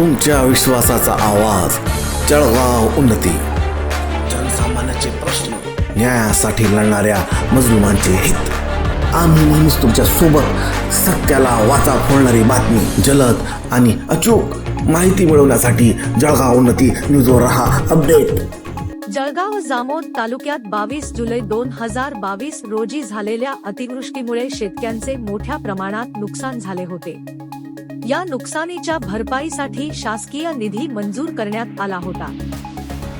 तुमच्या विश्वासाचा आवाज जळगाव उन्नती. जनसामान्याचे प्रश्न न्यायासाठी लढणाऱ्या मजलुमांचे हित. आम्ही नेहमीच तुमच्यासोबत सत्याला वाचा फोडणारी बातमी जलद आणि अचूक माहिती मिळवण्यासाठी जळगाव उन्नती न्यूजवर रहा अपडेट. जळगाव जामोद तालुक्यात बावीस जुलै दोन हजार बावीस रोजी झालेल्या अतिवृष्टीमुळे शेतकऱ्यांचे मोठ्या प्रमाणात नुकसान झाले होते. या नुकसानीच्या भरपाईसाठी शासकीय निधी मंजूर करण्यात आला होता.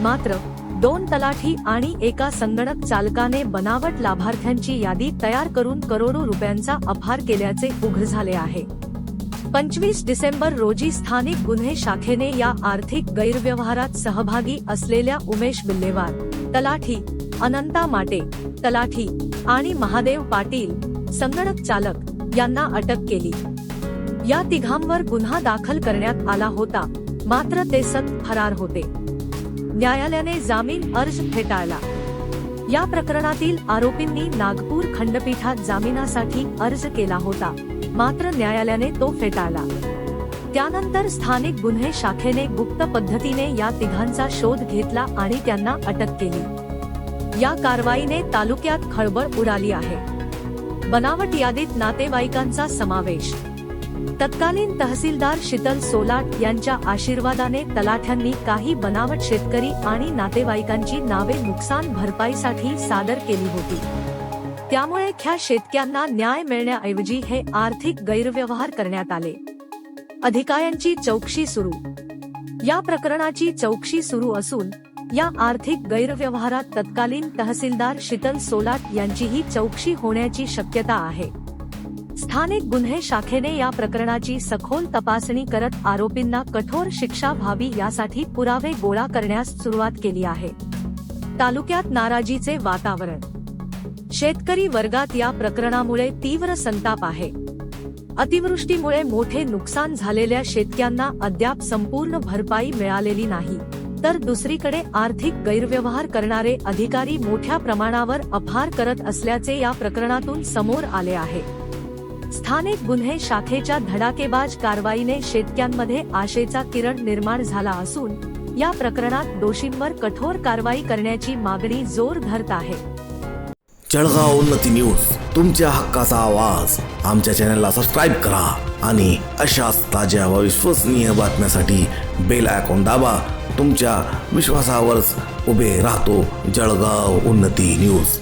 मात्र दोन तलाठी आणि एका संगणक चालकाने बनावट लाभार्थ्यांची यादी तयार करून करोडो रुपयांचा अपहार केल्याचे उघड झाले आहे. पंचवीस डिसेंबर रोजी स्थानिक गुन्हे शाखेने या आर्थिक गैरव्यवहारात सहभागी असलेल्या उमेश बिल्लेवार तलाठी अनंता माटे तलाठी आणि महादेव पाटील संगणक चालक यांना अटक केली. या तिघांवर गुन्हा दाखल करण्यात आला होता. मात्र ते सत फरार होते. न्यायालयाने जामीन अर्ज फेटाळला. या प्रकरणातील आरोपींनी नागपूर खंडपीठात जामिनासाठी अर्ज केला होता. मात्र न्यायालयाने तो फेटाळला. त्यानंतर स्थानिक गुन्हे शाखेने गुप्त पद्धतीने या तिघांचा शोध घेतला आणि त्यांना अटक केली. या कारवाईने तालुक्यात खळबळ उडाली आहे. बनावट यादीत नातेवाईकांचा समावेश तत्कालीन तहसीलदार शीतल सोलाट यांच्या आशीर्वादाने तलाठ्यांनी काही बनावट शेतकरी आणि नातेवाईकांची नावे नुकसान भरपाईसाठी सादर केली होती. त्यामुळे ख्या शेतक्यांना न्याय मिळण्याऐवजी हे आर्थिक गैरव्यवहार करण्यात आले. अधिकाऱ्यांची चौकशी सुरू. या प्रकरणाची चौकशी सुरू असून या आर्थिक गैरव्यवहारात तत्कालीन तहसीलदार शीतल सोलाट यांचीही चौकशी होण्याची शक्यता आहे. स्थानिक गुन्हे शाखेने या प्रकरणाची सखोल तपासणी करत आरोपींना कठोर शिक्षा व्हावी यासाठी पुरावे गोळा करण्यास सुरुवात केली आहे. तालुक्यात नाराजीचे वातावरण. शेतकरी वर्गात या प्रकरणामुळे तीव्र संताप आहे. अतिवृष्टीमुळे मोठे नुकसान झालेल्या शेतक्यांना अद्याप संपूर्ण भरपाई मिळालेली नाही. तर दुसरीकडे आर्थिक गैरव्यवहार करणारे अधिकारी मोठ्या प्रमाणावर अपहार करत असल्याचे या प्रकरणातून समोर आले आहे. स्थानिक गुन्हे शाखेच्या धडाकेबाज कारवाईने शेतक्यांमध्ये आशेचा किरण निर्माण झाला असून या प्रकरणात दोषींवर कठोर कारवाई करण्याची मागणी जोर धरत आहे. जळगाव उन्नती न्यूज तुमच्या हक्काचा आवाज. आमच्या चॅनलला सबस्क्राईब करा आणि अशाच ताज्या व विश्वसनीय बातम्यासाठी बेल आयकॉन दाबा. तुमच्या विश्वासावरच उभे राहतो जळगाव उन्नती न्यूज.